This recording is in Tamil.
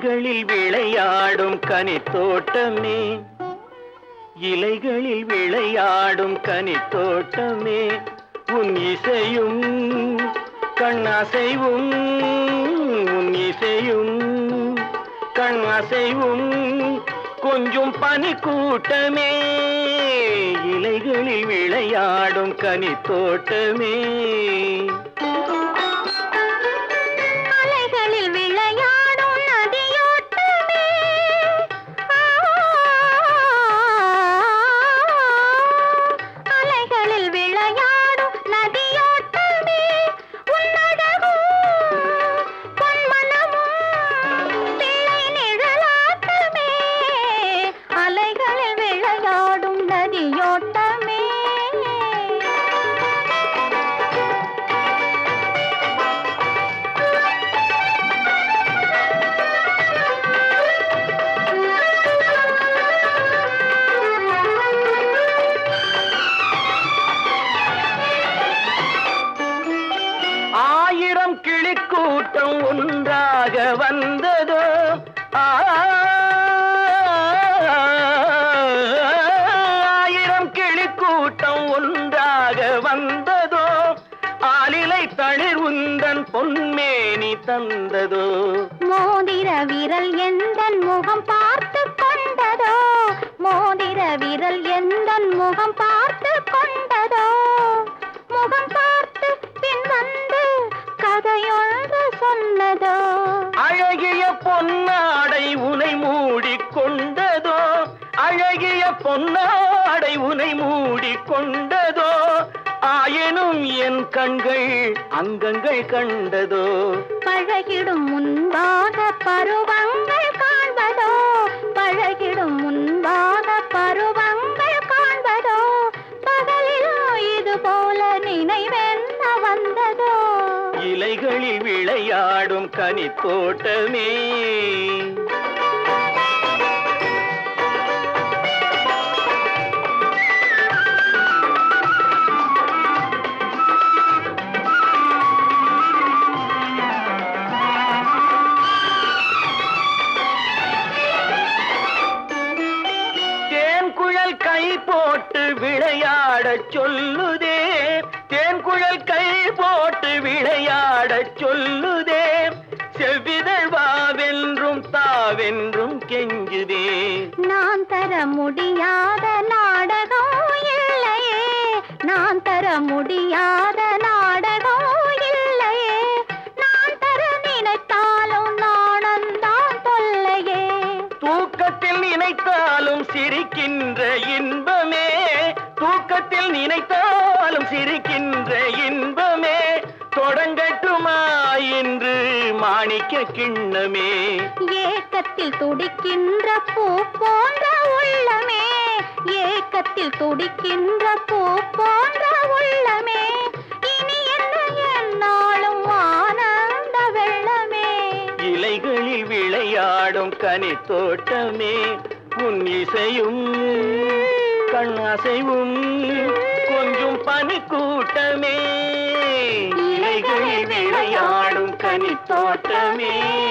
இலைகளில் விளையாடும் கனித்தோட்டமே. இலைகளில் விளையாடும் கனித்தோட்டமே. உன் இசையும் கண்ணாசைவும் உன் இசையும் கண்ணாசைவும் கொஞ்சம் பனி கூட்டமே இலைகளில் விளையாடும் கனித்தோட்டமே. ஆயிரம் கிளிக்கூட்டம் ஒன்றாக வந்ததோ? ஆ, ஆயிரம் கிளிக்கூட்டம் ஒன்றாக வந்ததோ? ஆலிலை தளிர் உந்தன் பொன்மேனி தந்ததோ? மோதிர விரல் எந்தன் முகம் பார்த்து கொண்டதோ? மோதிர விரல் எந்தன் முகம் பார்த்து கதையொன்று சொன்னதோ? அழகிய பொன்னாடை உனை மூடிக்கொண்டதோ? அழகிய பொன்னாடை உனை மூடிக்கொண்டதோ? ஆயினும் என் கண்கள் அங்கங்கள் கண்டதோ? பழகிடும் முன்பாக பருவங்கள் வாழும் கனி தோட்டமே கை போட்டு விளையாடச் சொல்லுதே. தேன்குழல் கை போட்டு விளையாடச் சொல்லுதே. செவ்விதழ் வாவென்றும் தாவென்றும் கெஞ்சுதே. நான் தர முடியாத நாடகம் இல்லையே. நான் தர முடியாத நாடகம் இல்லையே. நான் தர நினைத்தாலும் நாணந்தான் தொல்லையே. தூக்கத்தில் நினைத்தாலும் சிரிக்கின்ற இன்பமே. தூக்கத்தில் நினைத்தாலும் சிரிக்கின்ற இன்பமே மாணிக்க கிண்ணமே. ஏக்கத்தில் துடிக்கின்ற பூ போன்ற உள்ளமே. ஏக்கத்தில் துடிக்கின்ற பூ போன்ற உள்ளமே. இனி என்ன என்னாலும் ஆனந்த வெள்ளமே. இலைகளில் விளையாடும் கனித்தோட்டமே. உன் இசையும் கண்ணசைவும் கொஞ்சம் பனிக்கூட்டமே. இலைகளில் விளையாடும் கனித்தோட்டமே